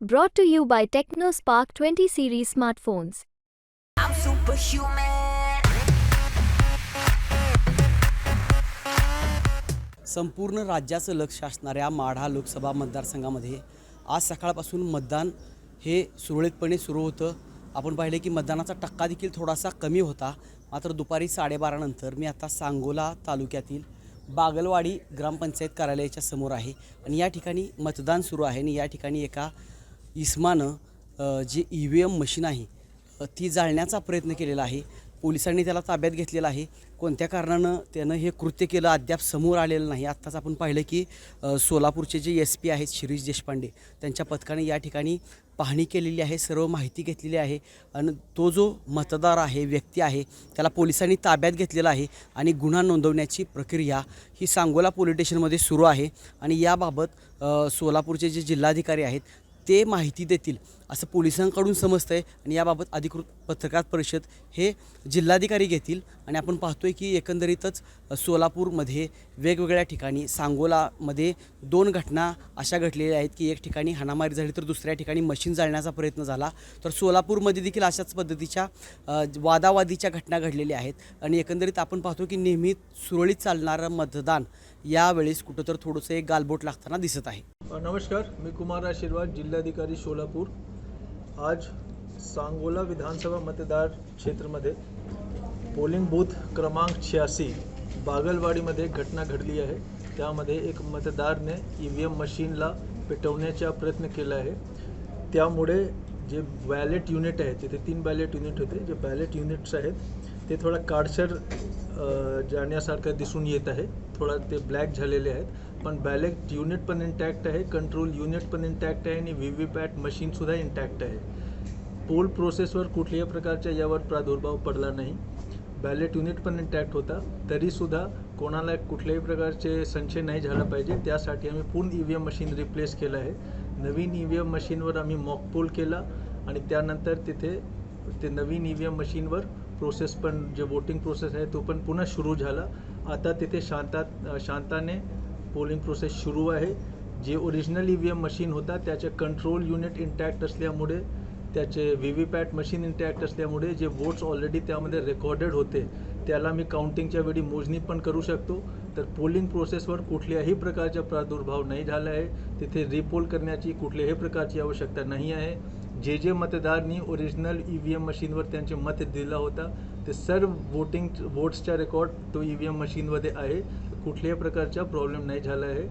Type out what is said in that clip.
Brought to you by TechnoSpark 20 series smartphones. I'm superhuman. संपूर्ण राज्याचं लक्ष असणाऱ्या माढा लोकसभा मतदारसंघामध्ये आज सकाळपासून मतदान हे सुरळीतपणे सुरू होतं आपण पाहिले की मतदानाचा टक्का देखील थोडासा कमी होता मात्र दुपारी साडेबारानंतर मी आता सांगोला तालुक्यातील बागलवाडी ग्रामपंचायत कार्यालयाच्या समोर आहे आणि या ठिकाणी मतदान सुरू आहे आणि या ठिकाणी एका इस्मानं जी जे ई व्ही एम मशीन आहे ती जाळण्याचा प्रयत्न केलेला आहे. पोलिसांनी त्याला ताब्यात घेतलेला आहे. कोणत्या कारणानं त्यानं हे कृत्य केलं अद्याप समोर आलेलं नाही. आत्ताच आपण पाहिलं की सोलापूरचे जे एस पी आहेत शिरीष देशपांडे त्यांच्या पथकाने या ठिकाणी पाहणी केलेली आहे सर्व माहिती घेतलेली आहे. आणि तो जो मतदार आहे व्यक्ती आहे त्याला पोलिसांनी ताब्यात घेतलेला आहे आणि गुन्हा नोंदवण्याची प्रक्रिया ही सांगोला पोलीस स्टेशनमध्ये सुरू आहे. आणि याबाबत सोलापूरचे जे जिल्हाधिकारी आहेत ते माहिती देतील असं पोलिसांकडून समजतं आहे आणि याबाबत अधिकृत पत्रकार परिषद हे जिल्हाधिकारी घेतील. आणि आपण पाहतोय की एकंदरीतच सोलापूरमध्ये वेगवेगळ्या ठिकाणी सांगोलामध्ये दोन घटना अशा घडलेल्या आहेत की एक ठिकाणी हाणामारी झाली तर दुसऱ्या ठिकाणी मशीन जाळण्याचा प्रयत्न झाला. तर सोलापूरमध्ये देखील अशाच पद्धतीच्या वादावादीच्या घटना घडलेल्या आहेत. आणि एकंदरीत आपण पाहतो की नेहमी सुरळीत चालणारं मतदान यावेळेस कुठं तर थोडंसं एक गालबोट लागताना दिसत आहे. नमस्कार मी कुमार आशीर्वाद जिल्हाधिकारी सोलापूर. आज सांगोला विधानसभा मतदार क्षेत्रामध्ये पोलिंग बूथ क्रमांक शहाऐंशी बागलवाडीमध्ये घटना घडली आहे. त्यामध्ये एक मतदारने ई व्ही एम मशीनला पेटवण्याचा प्रयत्न केला आहे. त्यामुळे जे बॅलेट युनिट आहे तिथे तीन बॅलेट युनिट होते. जे बॅलेट युनिट्स आहेत ते थोडा काडसर जाण्यासारखं दिसून येत आहे. थोडा ते ब्लॅक झालेले आहेत. पण बॅलेट युनिट पण इंटॅक्ट आहे कंट्रोल युनिट पण इंटॅक्ट आहे आणि व्ही व्ही पॅट मशीनसुद्धा इंटॅक्ट आहे पोल प्रोसेसवर कुठल्याही प्रकारच्या यावर प्रादुर्भाव पडला नाही. बॅलेट युनिट पण इंटॅक्ट होता. तरीसुद्धा कोणाला कुठल्याही प्रकारचे संशय नाही झाला पाहिजे. त्यासाठी आम्ही पूर्ण E V M machine replace केलं आहे. नवीन ई व्ही एम मशीनवर आम्ही मॉक पोल केला आणि त्यानंतर तिथे ते नवीन ई व्ही एम मशीनवर प्रोसेस पण जे वोटिंग प्रोसेस आहे तो पण पुन्हा सुरू झाला. आता तिथे शांतात शांताने पोलिंग प्रोसेस सुरू आहे. जे original E V M machine होता त्याचे कंट्रोल युनिट इंटॅक्ट असल्यामुळे त्याचे V V PAT machine intact असल्यामुळे जे वोट्स ऑलरेडी त्यामध्ये रेकॉर्डेड होते त्याला मी काउंटिंगच्या वेळी मोजणी पण करू शकतो. तर पोलिंग प्रोसेसवर कुठल्याही प्रकारचा प्रादुर्भाव नाही झाला आहे. तिथे रिपोल करण्याची कुठल्याही प्रकारची आवश्यकता नाही आहे. जे जे मतदारांनी ओरिजिनल ई व्ही एम मशीनवर त्यांचे मत दिला होता ते सर्व वोटिंग वोट्सचा रेकॉर्ड तो ई व्ही एम मशीनमध्ये आहे. कुठल्याही प्रकारचा प्रॉब्लेम नाही झाला आहे.